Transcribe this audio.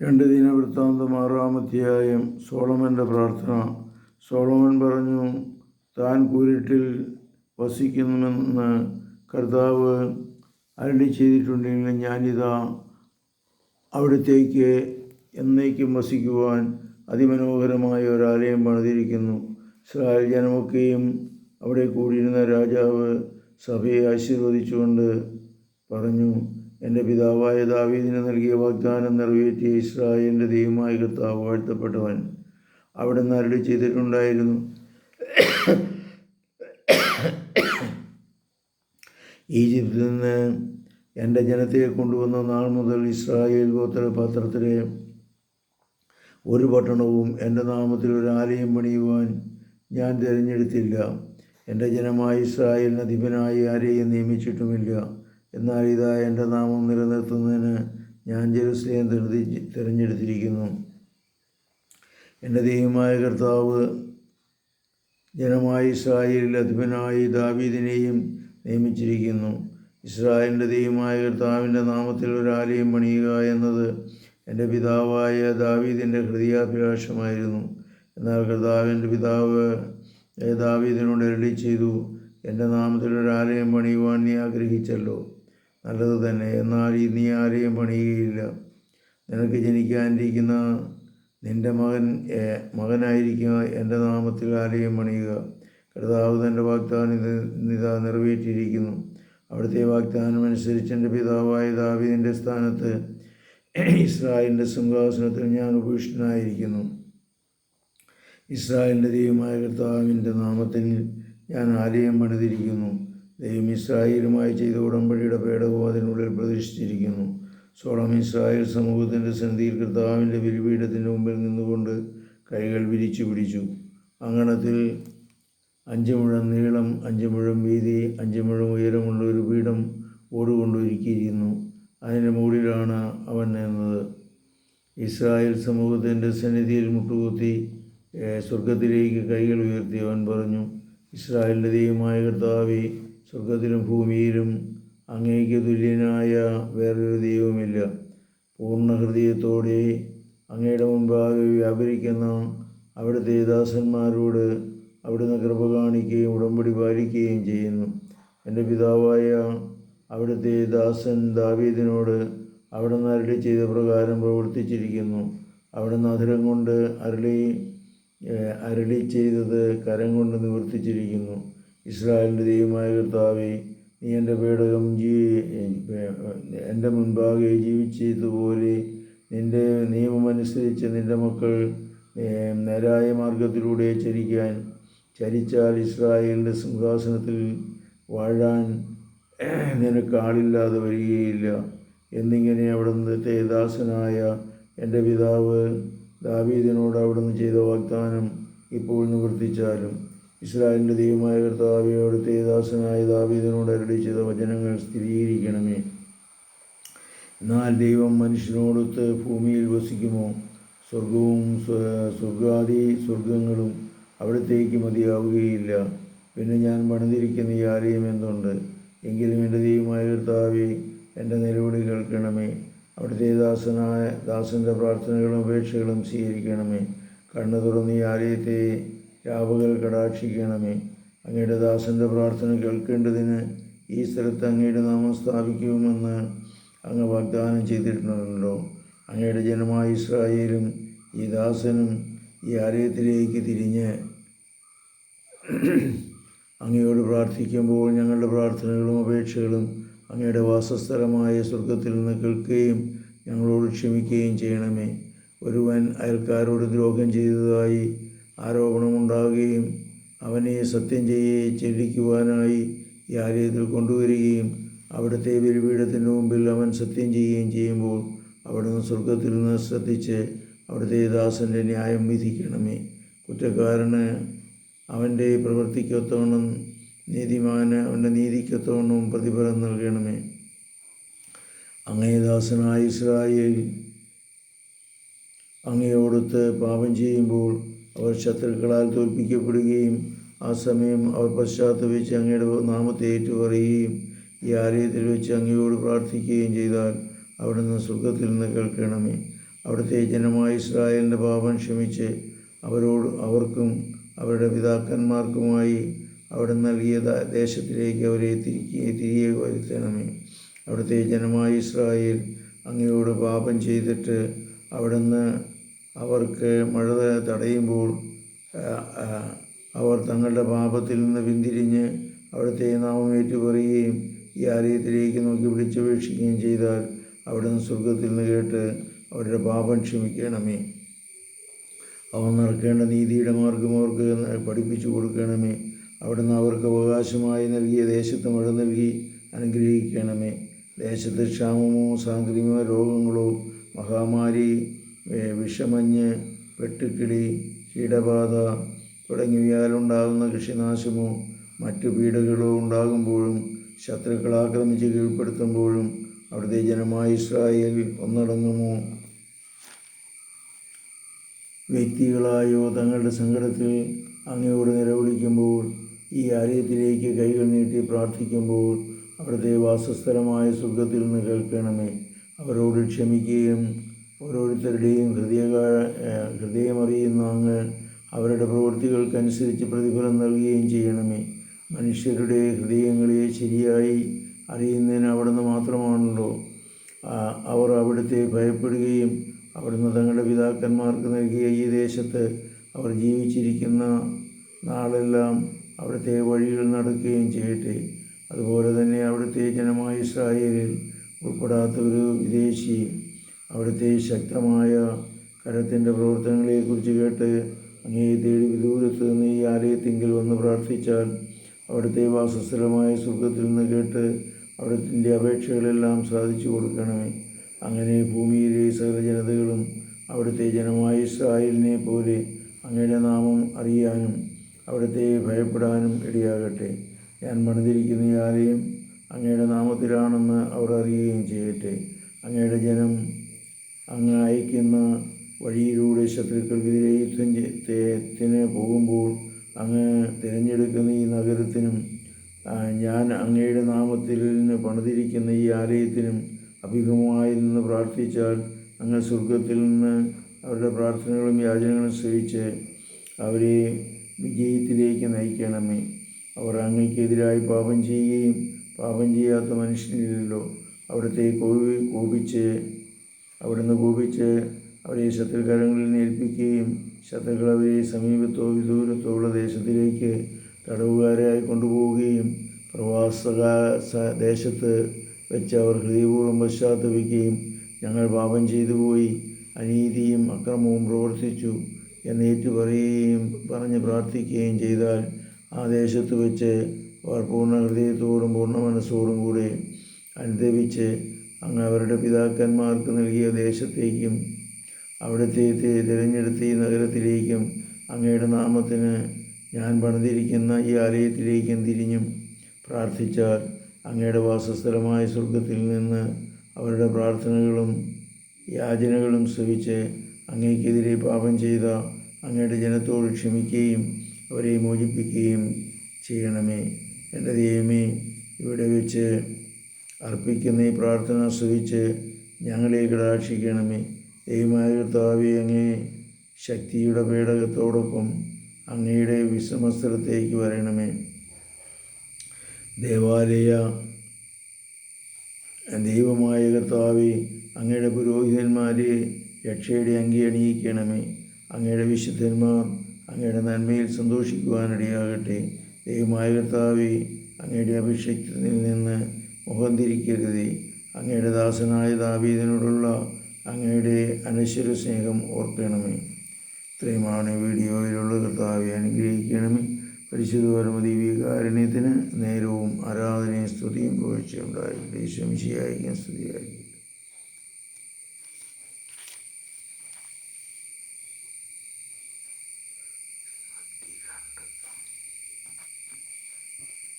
രണ്ട് ദിനവൃത്താന്തം ആറാമധ്യായം സോളമന്റെ പ്രാർത്ഥന. സോളമൻ പറഞ്ഞു താൻ കൂരിട്ടിൽ വസിക്കുന്നുവെന്ന് കർത്താവ് അരളി ചെയ്തിട്ടുണ്ടെങ്കിൽ ഞാനിതാ അവിടത്തേക്ക് എന്നേക്കും വസിക്കുവാൻ അതിമനോഹരമായ ഒരാലയം പണിതിരിക്കുന്നു. ഇസ്രായേൽ ജനമൊക്കെയും അവിടെ കൂടിയിരുന്ന രാജാവ് സഭയെ ആശീർവദിച്ചുകൊണ്ട് പറഞ്ഞു എന്റെ പിതാവായ ദാവീദിന് നൽകിയ വാഗ്ദാനം നിറവേറ്റിയ ഇസ്രായേലിന്റെ ദൈവമായ കർത്താവ് വാഴ്ത്തപ്പെട്ടവൻ അവിടെ നിന്ന് അരളി ചെയ്തിട്ടുണ്ടായിരുന്നു. ഈജിപ്തിൽ നിന്ന് എന്റെ ജനത്തെ കൊണ്ടുവന്ന നാൾ മുതൽ ഇസ്രായേൽ ഗോത്ര ഗോത്രപാത്രത്തിലെ ഒരു പട്ടണവും എന്റെ നാമത്തിൽ ഒരു ആലയം പണിയുവാൻ ഞാൻ തിരഞ്ഞെടുത്തില്ല. എന്റെ ജനമായ ഇസ്രായേലിന് അധിപനായി ആരെയും നിയമിച്ചിട്ടുമില്ല. എന്നാൽ ഇതാ എന്റെ നാമം നിലനിർത്തുന്നതിന് ഞാൻ ജെറുസലേം തിരഞ്ഞെടുത്തി തിരഞ്ഞെടുത്തിരിക്കുന്നു. എന്റെ ദൈവമായ കർത്താവ് ജനമായി ഇസ്രായേലിൽ അധിപനായി ദാവീദിനെയും നിയമിച്ചിരിക്കുന്നു. ഇസ്രായേലിന്റെ ദൈവമായ കർത്താവിന്റെ നാമത്തിൽ ഒരു ആലയം പണിയുക എന്നത് എന്റെ പിതാവായ ദാവീദിന്റെ ഹൃദയാഭിലാഷമായിരുന്നു. എന്നാൽ കർത്താവിന്റെ പിതാവ് ദാവീദിനോട് എരടി ചെയ്തു എന്റെ നാമത്തിൽ ഒരു ആലയം പണിയുവാൻ നീ ആഗ്രഹിച്ചല്ലോ. നല്ലത് തന്നെ. എന്നാൽ നീ ആരെയും പണിയുകയില്ല. നിനക്ക് ജനിക്കാനിരിക്കുന്ന നിന്റെ മകൻ മകനായിരിക്കുക. എന്റെ നാമത്തിൽ ആരെയും പണിയുക. കർത്താവ് തന്റെ വാഗ്ദാനം നിത നിറവേറ്റിയിരിക്കുന്നു. അവിടുത്തെ വാഗ്ദാനം അനുസരിച്ച് എന്റെ പിതാവായ ദാവിദിന്റെ സ്ഥാനത്ത് ഇസ്രായേലിന്റെ സിംഹാസനത്തിൽ ഞാൻ ഉപേക്ഷനായിരിക്കുന്നു ഇസ്രായേലിന്റെ ദൈവമായ കർത്താവിന്റെ നാമത്തിൽ ഞാൻ ആലയം പണിതിരിക്കുന്നു. ദൈവം ഇസ്രായേലുമായി ചെയ്ത ഉടമ്പടിയുടെ പേടകവും അതിനുള്ളിൽ പ്രതീക്ഷിച്ചിരിക്കുന്നു സോളം ഇസ്രായേൽ സമൂഹത്തിന്റെ സന്ധിയിൽ കർത്താവിന്റെ ബലിപീഠത്തിന്റെ മുമ്പിൽ നിന്നുകൊണ്ട് കൈകൾ വിരിച്ചു പിടിച്ചു. അങ്ങണത്തിൽ അഞ്ച് മുഴം നീളം അഞ്ച് മുഴം വീതി അഞ്ച് മുഴം ഉയരമുള്ള ഒരു പീഠം ഓടുകൊണ്ട് അതിന്റെ മുകളിലാണ് അവൻ നിന്നത്. ഇസ്രായേൽ സമൂഹത്തിന്റെ സന്നിധിയിൽ മുട്ടുകുത്തി സ്വർഗത്തിലേക്ക് കൈകൾ ഉയർത്തി അവൻ പറഞ്ഞു ഇസ്രായേലിന്റെ ദൈവമായ കർത്താവെ സ്വർഗത്തിലും ഭൂമിയിലും അങ്ങേക്ക് തുല്യനായ വേറൊരു ദൈവമില്ല പൂർണ ഹൃദയത്തോടെ അങ്ങയുടെ മുമ്പാകെ വ്യാപരിക്കുന്ന അവിടുത്തെ ദാസന്മാരോട് അവിടുന്ന് കൃപ കാണിക്കുകയും ഉടമ്പടി പാലിക്കുകയും ചെയ്യുന്നു. എന്റെ പിതാവായ അവിടുത്തെ ദാസൻ ദാവീദിനോട് അവിടുന്ന് അരളി ചെയ്ത പ്രകാരം പ്രവർത്തിച്ചിരിക്കുന്നു. അവിടുന്ന് അധരം കൊണ്ട് അരളി അരളി ചെയ്തത് കരം കൊണ്ട് നിവർത്തിച്ചിരിക്കുന്നു. ഇസ്രായേലിന്റെ ദൈവമായ കർത്താവെ നീ എന്റെ പേടകം ജീ എന്റെ മുൻപാകെ ജീവിച്ചതുപോലെ നിന്റെ നിയമമനുസരിച്ച് നിന്റെ മക്കൾ നേരായ മാർഗത്തിലൂടെ ചരിക്കാൻ ചരിച്ചാൽ ഇസ്രായേലിന്റെ സിംഹാസനത്തിൽ വാഴാൻ നിനക്ക് ആളില്ലാതെ വരികയില്ല. എന്നിങ്ങനെ അവിടുത്തെ ദാസനായ എന്റെ പിതാവ് ദാവീദിനോട് അവിടുന്ന് ചെയ്ത വാഗ്ദാനം ഇപ്പോൾ നിവർത്തിച്ചാലും ഇസ്രായേലിന്റെ ദൈവമായ കർത്താവിയോട് തേദാസനായ ദാസനായ ദാവീദിനോട് അരളി ചെയ്ത വചനങ്ങൾ സ്ഥിരീകരിക്കണമേ. എന്നാൽ ദൈവം മനുഷ്യനോടൊത്ത് ഭൂമിയിൽ വസിക്കുമോ? സ്വർഗവും സ്വർഗാദി സ്വർഗങ്ങളും അവിടത്തേക്ക് മതിയാവുകയില്ല. പിന്നെ ഞാൻ പണിതിരിക്കുന്ന ഈ ആലയം എന്തുണ്ട്? എങ്കിലും എന്റെ ദൈവമായ കർത്താവെ എന്റെ നിലവിളി കേൾക്കണമേ. അവിടുത്തെ ദാസനായ ദാസന്റെ പ്രാർത്ഥനകളും അപേക്ഷകളും സ്വീകരിക്കണമേ. കണ്ണു തുറന്ന് ഈ ആലയത്തെ രാവുകൾ കടാക്ഷിക്കണമേ. അങ്ങയുടെ ദാസന്റെ പ്രാർത്ഥന കേൾക്കേണ്ടതിന് ഈ സ്ഥലത്ത് അങ്ങയുടെ നാമം സ്ഥാപിക്കുമെന്ന് അങ്ങ് വാഗ്ദാനം ചെയ്തിട്ടുണ്ടല്ലോ അങ്ങയുടെ ജനമായ ഇസ്രായേലും ഈ ദാസനും ഈ ആലയത്തിലേക്ക് തിരിഞ്ഞ് അങ്ങയോട് പ്രാർത്ഥിക്കുമ്പോൾ ഞങ്ങളുടെ പ്രാർത്ഥനകളും അപേക്ഷകളും അങ്ങയുടെ വാസസ്ഥലമായ സ്വർഗത്തിൽ നിന്ന് കേൾക്കുകയും ഞങ്ങളോട് ക്ഷമിക്കുകയും ചെയ്യണമേ. ഒരുവൻ അയൽക്കാരോട് ദ്രോഹം ചെയ്തതായി ആരോപണമുണ്ടാകുകയും അവനെ സത്യം ചെയ്യെ ചെല്ലിക്കുവാനായി ഈ ആലയത്തിൽ കൊണ്ടുവരികയും അവിടുത്തെ ബലിപീഠത്തിന്റെ മുമ്പിൽ അവൻ സത്യം ചെയ്യുകയും ചെയ്യുമ്പോൾ അവിടുന്ന് സ്വർഗത്തിൽ നിന്ന് ശ്രദ്ധിച്ച് അവിടുത്തെ ദാസന്റെ ന്യായം വിധിക്കണമേ. കുറ്റക്കാരന് അവന്റെ പ്രവൃത്തിക്കൊത്തവണ്ണം നീതിമാന് അവന്റെ നീതിക്കൊത്തവണ്ണം പ്രതിഫലം നൽകണമേ. അങ്ങേദാസനായ ഇസ്രായേൽ അങ്ങയോടൊത്ത് പാപം ചെയ്യുമ്പോൾ അവർ ശത്രുക്കളാൽ തോൽപ്പിക്കപ്പെടുകയും ആ സമയം അവർ പശ്ചാത്തപിച്ച് അങ്ങയുടെ നാമത്തെ ഏറ്റുപറയുകയും ഈ ആലയത്തിൽ വെച്ച് അങ്ങയോട് പ്രാർത്ഥിക്കുകയും ചെയ്താൽ അവിടുന്ന് സ്വർഗത്തിൽ നിന്ന് കേൾക്കണമേ. അവിടുത്തെ ജനമായ ഇസ്രായേലിന്റെ പാപം ക്ഷമിച്ച് അവരോട് അവർക്കും അവരുടെ പിതാക്കന്മാർക്കുമായി അവിടെ നൽകിയ ദേശത്തിലേക്ക് അവരെ തിരികെ തിരികെ വരുത്തണമേ. അവിടുത്തെ ജനമായ ഇസ്രായേൽ അങ്ങയോട് പാപം ചെയ്തിട്ട് അവിടുന്ന് അവർക്ക് മഴ തടയുമ്പോൾ അവർ തങ്ങളുടെ പാപത്തിൽ നിന്ന് പിന്തിരിഞ്ഞ് അവിടുത്തെ നാമം ഏറ്റുപറയുകയും ഈ ആലയത്തിലേക്ക് നോക്കി വിളിച്ചപേക്ഷിക്കുകയും ചെയ്താൽ അവിടുന്ന് സ്വർഗത്തിൽ നിന്ന് കേട്ട് അവരുടെ പാപം ക്ഷമിക്കണമേ. അവർ നടക്കേണ്ട നീതിയുടെ മാർഗം അവർക്ക് പഠിപ്പിച്ചു കൊടുക്കണമേ. അവിടുന്ന് അവർക്ക് അവകാശമായി നൽകിയ ദേശത്ത് മഴ നൽകി അനുഗ്രഹിക്കണമേ. ദേശത്ത് ക്ഷാമമോ സാംക്രമിക രോഗങ്ങളോ മഹാമാരി വിഷമഞ്ഞ് വെട്ടുക്കിളി കീടബാധ തുടങ്ങിയവയാലുണ്ടാകുന്ന കൃഷിനാശമോ മറ്റു പീഡകളോ ഉണ്ടാകുമ്പോഴും ശത്രുക്കൾ ആക്രമിച്ച് കീഴ്പ്പെടുത്തുമ്പോഴും അവിടുത്തെ ജനമായ ഇസ്രായേൽ ഒന്നടങ്ങുമോ? വ്യക്തികളായോ തങ്ങളുടെ സങ്കടത്തിൽ അങ്ങയോട് നിലവിളിക്കുമ്പോൾ ഈ ആലയത്തിലേക്ക് കൈകൾ നീട്ടി പ്രാർത്ഥിക്കുമ്പോൾ അവിടുത്തെ വാസസ്ഥലമായ സ്വർഗത്തിൽ നിന്ന് കേൾക്കണമേ. അവരോട് ക്ഷമിക്കുകയും ഓരോരുത്തരുടെയും ഹൃദയ ഹൃദയമറിയുന്ന അങ്ങ് അവരുടെ പ്രവൃത്തികൾക്കനുസരിച്ച് പ്രതിഫലം നൽകുകയും ചെയ്യണമേ. മനുഷ്യരുടെ ഹൃദയങ്ങളെ ശരിയായി അറിയുന്നതിന് അവിടുന്ന് മാത്രമാണല്ലോ. അവർ അവിടുത്തെ ഭയപ്പെടുകയും അവിടുന്ന് തങ്ങളുടെ പിതാക്കന്മാർക്ക് നൽകിയ ഈ ദേശത്ത് അവർ ജീവിച്ചിരിക്കുന്ന നാളെല്ലാം അവിടുത്തെ വഴികൾ നടക്കുകയും ചെയ്യട്ടെ. അതുപോലെ തന്നെ അവിടുത്തെ ജനമായ ഇസ്രായേലിൽ ഉൾപ്പെടാത്ത ഒരു വിദേശി അവിടുത്തെ ശക്തമായ കരത്തിന്റെ പ്രവർത്തനങ്ങളെക്കുറിച്ച് കേട്ട് അങ്ങേ തേടി വിദൂരത്ത് നിന്ന് ഈ ആലയത്തിങ്കിൽ വന്ന് പ്രാർത്ഥിച്ചാൽ അവിടുത്തെ വാസസ്ഥലമായ സ്വർഗത്തിൽ നിന്ന് കേട്ട് അവിടുത്തെ അപേക്ഷകളെല്ലാം സാധിച്ചു കൊടുക്കണമേ. അങ്ങനെ ഭൂമിയിലെ സകല ജനതകളും അവിടുത്തെ ജനമായ ഇസ്രായേലിനെ പോലെ അങ്ങയുടെ നാമം അറിയാനും അവിടുത്തെ ഭയപ്പെടാനും ഇടയാകട്ടെ. ഞാൻ പണിതിരിക്കുന്ന ഈ ആലയം അങ്ങയുടെ നാമത്തിലാണെന്ന് അവർ അറിയുകയും ചെയ്യട്ടെ. അങ്ങയുടെ ജനം അങ്ങ് അയക്കുന്ന വഴിയിലൂടെ ശത്രുക്കൾക്കെതിരെ യുദ്ധം ചെയ്യത്തിന് പോകുമ്പോൾ അങ്ങ് തിരഞ്ഞെടുക്കുന്ന ഈ നഗരത്തിനും ഞാൻ അങ്ങയുടെ നാമത്തിൽ പണിതിരിക്കുന്ന ഈ ആലയത്തിനും അഭിമുഖമായി നിന്ന് പ്രാർത്ഥിച്ചാൽ അങ്ങ് സ്വർഗത്തിൽ നിന്ന് അവരുടെ പ്രാർത്ഥനകളും യാചനകളും ശ്രവിച്ച് അവരെ വിജയത്തിലേക്ക് നയിക്കണമേ. അവർ അങ്ങയ്ക്കെതിരായി പാപം ചെയ്യുകയും പാപം ചെയ്യാത്ത മനുഷ്യനില്ലല്ലോ അവിടുത്തെ കോപി കോപിച്ച് അവിടുന്ന് കോപിച്ച് അവരെ ശത്രുകരങ്ങളിൽ നിന്ന് ഏൽപ്പിക്കുകയും ശത്രുക്കൾ അവരെ സമീപത്തോ വിദൂരത്തോ ഉള്ള ദേശത്തിലേക്ക് തടവുകാരായി കൊണ്ടുപോവുകയും പ്രവാസ ദേശത്ത് വെച്ച് അവർ ഹൃദയപൂർവം പശ്ചാത്തപിക്കുകയും ഞങ്ങൾ പാപം ചെയ്തു പോയി അനീതിയും അക്രമവും പ്രവർത്തിച്ചു എന്നേറ്റു പറയുകയും പറഞ്ഞ് പ്രാർത്ഥിക്കുകയും ചെയ്താൽ ആ ദേശത്ത് വെച്ച് അവർ പൂർണ ഹൃദയത്തോടും പൂർണ മനസ്സോടും കൂടെ അനുദപിച്ച് അങ്ങ് അവരുടെ പിതാക്കന്മാർക്ക് നൽകിയ ദേശത്തേക്കും അവിടുത്തെ തിരഞ്ഞെടുത്ത ഈ നഗരത്തിലേക്കും അങ്ങയുടെ നാമത്തിന് ഞാൻ പണിതിരിക്കുന്ന ഈ ആലയത്തിലേക്കും തിരിഞ്ഞും പ്രാർത്ഥിച്ചാൽ അങ്ങയുടെ വാസസ്ഥലമായ സ്വർഗത്തിൽ നിന്ന് അവരുടെ പ്രാർത്ഥനകളും യാചനകളും ശ്രവിച്ച് അങ്ങേക്കെതിരെ പാപം ചെയ്ത അങ്ങയുടെ ജനത്തോട് ക്ഷമിക്കുകയും അവരെ മോചിപ്പിക്കുകയും ചെയ്യണമേ. എന്റെ ദൈവമേ ഇവിടെ വെച്ച് അർപ്പിക്കുന്ന ഈ പ്രാർത്ഥന ശ്രവിച്ച് ഞങ്ങളെ കടാക്ഷിക്കണമേ. ദൈവമായ കർത്താവെ അങ്ങേ ശക്തിയുടെ പേടകത്തോടൊപ്പം അങ്ങയുടെ വിശ്രമസ്ഥലത്തേക്ക് വരണമേ. ദേവാലയ ദൈവമായ കർത്താവെ അങ്ങയുടെ പുരോഹിതന്മാരെ രക്ഷയുടെ അങ്കി അണിയിക്കണമേ. അങ്ങയുടെ വിശുദ്ധന്മാർ അങ്ങയുടെ നന്മയിൽ സന്തോഷിക്കുവാനിടയാകട്ടെ. ദൈവമായ കർത്താവെ അങ്ങയുടെ അഭിഷേകത്തിൽ നിന്ന് മുഖം തിരിക്കരുതേ. അങ്ങയുടെ ദാസനായ ദാവീദിനോടുള്ള അങ്ങയുടെ അനശ്വര സ്നേഹം ഓർക്കണമേ. ഇത്രയുമാണ് വീഡിയോയിലുള്ള കർത്താവെ അനുഗ്രഹിക്കണമേ. പരിശുദ്ധ പരമതി വികാരണ്യത്തിന് നേരവും ആരാധനയും സ്തുതിയും പുകഴ്ചയുണ്ടായിരിക്കട്ടെ ശംശിയായിരിക്കും സ്തുതിയായിരിക്കും